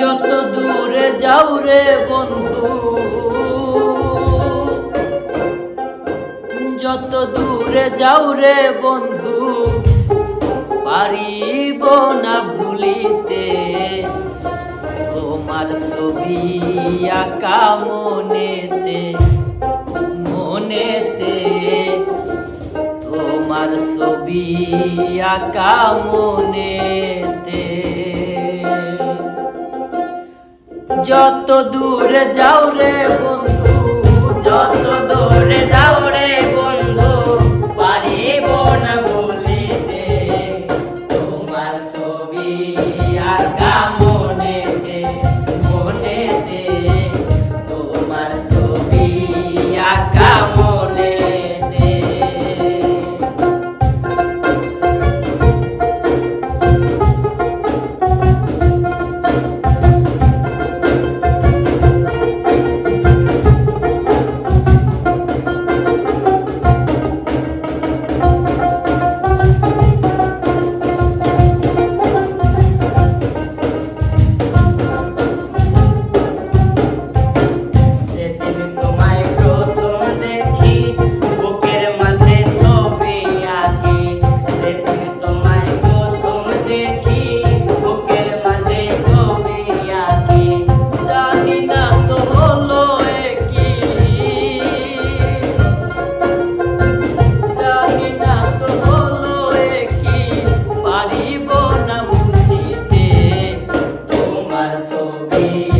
যত দূরে যাও রে বন্ধু, যত দূরে যাও রে বন্ধু, পারিব না ভুলিতে। তোমার ছবি আঁকা মনেতে মনেতে। তোমার ছবি আঁকা মনেতে। যত দূরে যাও রে বন্ধু, যত দূরে যাও রে বন্ধু পারিব না বলিতে তোমার ছবি আঁকা be.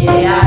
Yeah.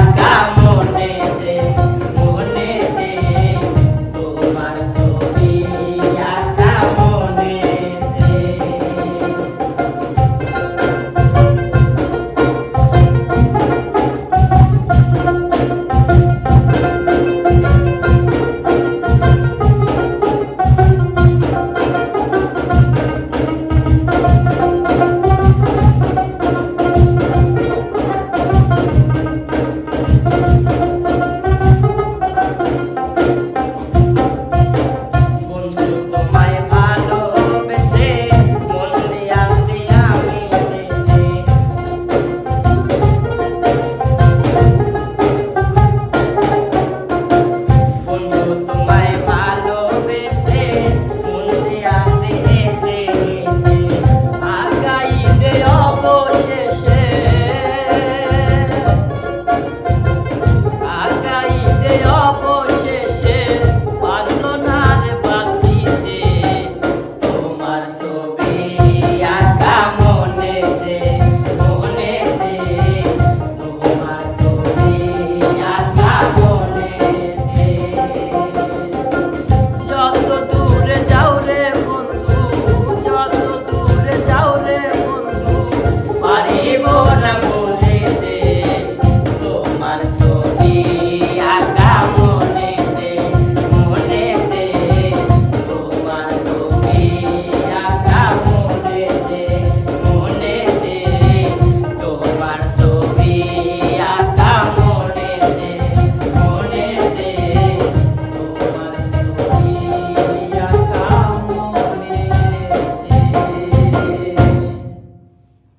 You.